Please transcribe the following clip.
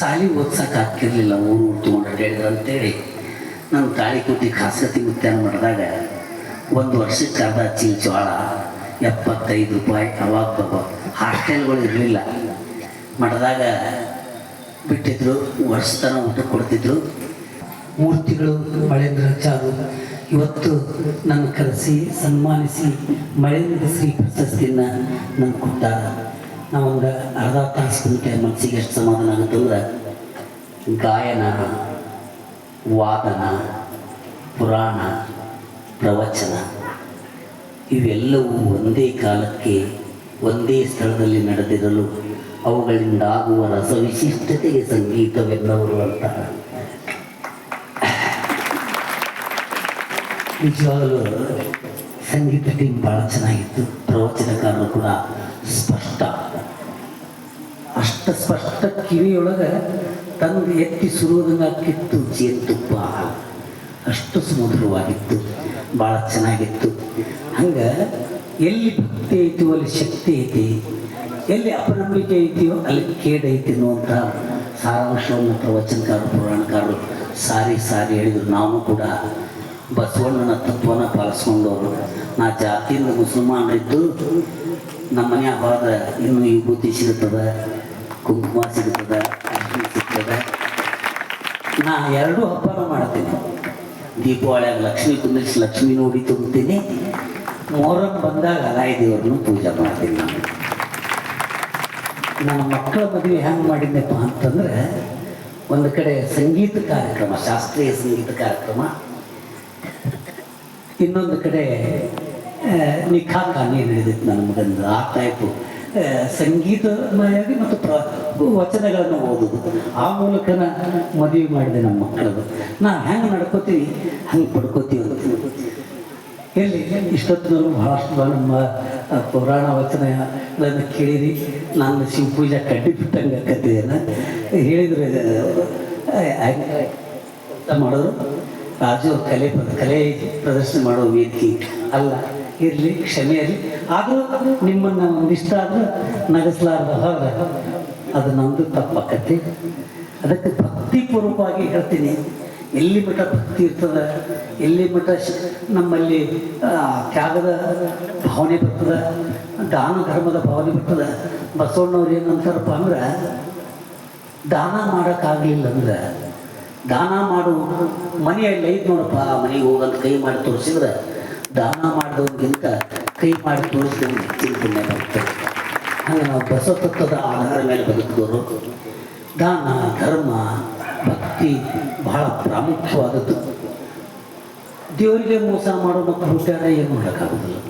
ಸಾಲಿ ಓದ್ಸಕ್ಕೆ ಆಗ್ತಿರ್ಲಿಲ್ಲ, ಊರು ಊರು ತೊಗೊಂಡು ಹೇಳಿದ್ರು ಅಂತೇಳಿ. ತಾಳಿ ಕೂತಿ ಖಾಸಗಿ ಮುತ್ಯಾನ ಮಾಡಿದಾಗ ಒಂದು ವರ್ಷಕ್ಕೆ ಅರ್ಧ ಚೀಲ ಜೋಳ, ಎಪ್ಪತ್ತೈದು ರೂಪಾಯಿ ಅವಾಗ ಹಾಸ್ಟೆಲ್ಗಳು ಇರಲಿಲ್ಲ. ಮಾಡಿದಾಗ ಬಿಟ್ಟಿದ್ರು ವರ್ಷ ತನಕ ಊಟ ಕೊಡ್ತಿದ್ರು. ಮೂರ್ತಿಗಳು ಮಳೆಂದ್ರ ಚಾರು ಇವತ್ತು ನನ್ನ ಕರೆಸಿ, ಸನ್ಮಾನಿಸಿ ಮಳೆಂದ್ರ ಶ್ರೀ ಪ್ರಶಸ್ತಿಯನ್ನು ನಂಗೆ ಕೊಟ್ಟಾರ ನಾವೊಂದು ಅರ್ಧ ತಾಸು ಕುಂತೆ ಮನಸ್ಸಿಗೆ ಎಷ್ಟು ಸಮಾಧಾನ ಆಗುತ್ತಂದ್ರೆ ಗಾಯನ, ವಾದನ, ಪುರಾಣ, ಪ್ರವಚನ, ಇವೆಲ್ಲವೂ ಒಂದೇ ಕಾಲಕ್ಕೆ, ಒಂದೇ ಸ್ಥಳದಲ್ಲಿ ನಡೆದಿರಲು ಅವುಗಳಿಂದ ಆಗುವ ರಸವಿಶಿಷ್ಟತೆಗೆ ಸಂಗೀತವೆಲ್ಲವರು ಅಂತಾರೆ. ನಿಜವಾಗಲೂ ಸಂಗೀತ ಟೀಮ್ ಭಾಳ ಚೆನ್ನಾಗಿತ್ತು. ಪ್ರವಚನಕಾರರು ಕೂಡ ಸ್ಪಷ್ಟ. ಅಷ್ಟ ಸ್ಪಷ್ಟ ಕಿವಿಯೊಳಗೆ ತಂದು ಎತ್ತಿ ಸುರುವುದನ್ನು ಕಿತ್ತು ಜೇನುತುಪ್ಪ ಅಷ್ಟು ಸುಮಧುರವಾಗಿತ್ತು. ಭಾಳ ಚೆನ್ನಾಗಿತ್ತು. ಹಂಗೆ ಎಲ್ಲಿ ಭಕ್ತಿ ಐತಿ ಅಲ್ಲಿ ಶಕ್ತಿ ಐತಿ, ಎಲ್ಲಿ ಅಪನಂಬಿಕೆ ಐತಿಯೋ ಅಲ್ಲಿ ಕೇಡೈತಿ ಅನ್ನುವಂಥ ಸಾರಾಂಶವನ್ನು ಪ್ರವಚನಕಾರರು, ಪುರಾಣಕಾರರು ಸಾರಿ ಸಾರಿ ಹೇಳಿದ್ರು. ನಾವು ಕೂಡ ಬಸವಣ್ಣನ ತತ್ವನ ಪಾಲಿಸ್ಕೊಂಡವರು. ನಾ ಜಾತಿಯಿಂದ ಮುಸಲ್ಮಾನರಿದ್ದು ನಮ್ಮ ಮನೆ ಹಬ್ಬದ ಇನ್ನು ವಿಭೂತಿ ಸಿಗುತ್ತದೆ ಕುಂಕುಮ ಸಿಗುತ್ತದೆ ಅರ್ಶಿನ ಸಿಗ್ತದೆ. ನಾ ಎರಡೂ ಹಬ್ಬನ ಮಾಡ್ತೀನಿ. ದೀಪಾವಳಿಯಾಗ ಲಕ್ಷ್ಮಿ ಕುಂದಿರಿಸಿ ಲಕ್ಷ್ಮಿ ನೋಡಿ ತುಂಬ್ತೀನಿ. ಮೊಹರಂ ಬಂದಾಗ ಅಲಾಯಿ ದೇವ್ರನ್ನು ಪೂಜೆ ಮಾಡ್ತೀನಿ ನಾನು. ನನ್ನ ಮಕ್ಕಳ ಮದುವೆ ಹೆಂಗೆ ಮಾಡಿದ್ನಪ್ಪ ಅಂತಂದ್ರೆ, ಒಂದು ಕಡೆ ಸಂಗೀತ ಕಾರ್ಯಕ್ರಮ, ಶಾಸ್ತ್ರೀಯ ಸಂಗೀತ ಕಾರ್ಯಕ್ರಮ ಇನ್ನೊಂದು ಕಡೆ ನಿಖಾ ಖಾನಿ ನಡೆದಿತ್ತು ನನ್ನ ಮಗಂದು ಆ ಟೈಪು ಸಂಗೀತಮಯಾಗಿ ಮತ್ತು ಪ್ರ ವಚನಗಳನ್ನು ಓದೋದು ಆ ಮೂಲಕ ನಾ ಮದುವೆ ಮಾಡಿದೆ ನಮ್ಮ ಮಕ್ಕಳದು ನಾ ಹೆಂಗೆ ನಡ್ಕೋತೀವಿ ಹಂಗೆ ಪಡ್ಕೋತೀವಿ ಅಂತ ಎಲ್ಲಿ ಇಷ್ಟೊತ್ತಿನವರು ಬಹಳಷ್ಟು ನಮ್ಮ ಪುರಾಣ ಪುರಾಣ ವಚನಗಳನ್ನು ಕೇಳಿರಿ ನಾನು ಶಿವ ಪೂಜೆ ಕಡ್ಡಿ ಬಿಟ್ಟಂಗೆ ಕತ್ತಿದ್ದೇನೆ ಹೇಳಿದರೆ ಮಾಡೋದು ರಾಜು ಕಲೆ ಕಲೆ ಪ್ರದರ್ಶನ ಮಾಡೋ ವೇದಿಕೆ ಅಲ್ಲ. ಇರಲಿ, ಕ್ಷಮೆ ಇರಲಿ. ಆದರೂ ನಿಮ್ಮನ್ನು ಒಂದಿಷ್ಟ ಆದರೂ ನಗಸಲಾರದ, ಹೋದ. ಅದು ನಮ್ಮದು ತಪ್ಪಾಕತ್ತೆ ಅದಕ್ಕೆ ಭಕ್ತಿಪೂರ್ವಕವಾಗಿ ಹೇಳ್ತೀನಿ. ಎಲ್ಲಿ ಮಠ ಭಕ್ತಿ ಇರ್ತದೆ, ಎಲ್ಲಿ ಮಠ ನಮ್ಮಲ್ಲಿ ತ್ಯಾಗದ ಭಾವನೆ ಬರ್ತದೆ, ದಾನ ಧರ್ಮದ ಭಾವನೆ ಬರ್ತದೆ. ಬಸವಣ್ಣವ್ರು ಏನಂತಾರಪ್ಪ ಅಂದ್ರೆ, ದಾನ ಮಾಡೋಕ್ಕಾಗಲಿಲ್ಲ ಅಂದ್ರೆ ದಾನ ಮಾಡು. ಮನೆಯಲ್ಲಿ ಐದು ನೋಡಪ್ಪ, ಮನೆಗೆ ಹೋಗಂತ ಕೈ ಮಾಡಿ ತೋರಿಸಿದ್ರೆ ದಾನ ಮಾಡಿದವ್ರಿಗಿಂತ ಕೈ ಮಾಡಿ ತೋರಿಸಿದ್ರೆ ಪುಣ್ಯ ಬರುತ್ತೆ. ಹಾಗೆ ನಾವು ಬಸವತತ್ವದ ಆಧಾರದ ಮೇಲೆ ಬದುಕಿದವರು ದಾನ, ಧರ್ಮ, ಭಕ್ತಿ ಬಹಳ ಪ್ರಾಮುಖ್ಯವಾದದ್ದು. ದೇವರಿಗೆ ಮೋಸ ಮಾಡೋ ಮಕ್ಕಳು ಏನು ಮಾಡೋಕ್ಕಾಗೋದಿಲ್ಲ.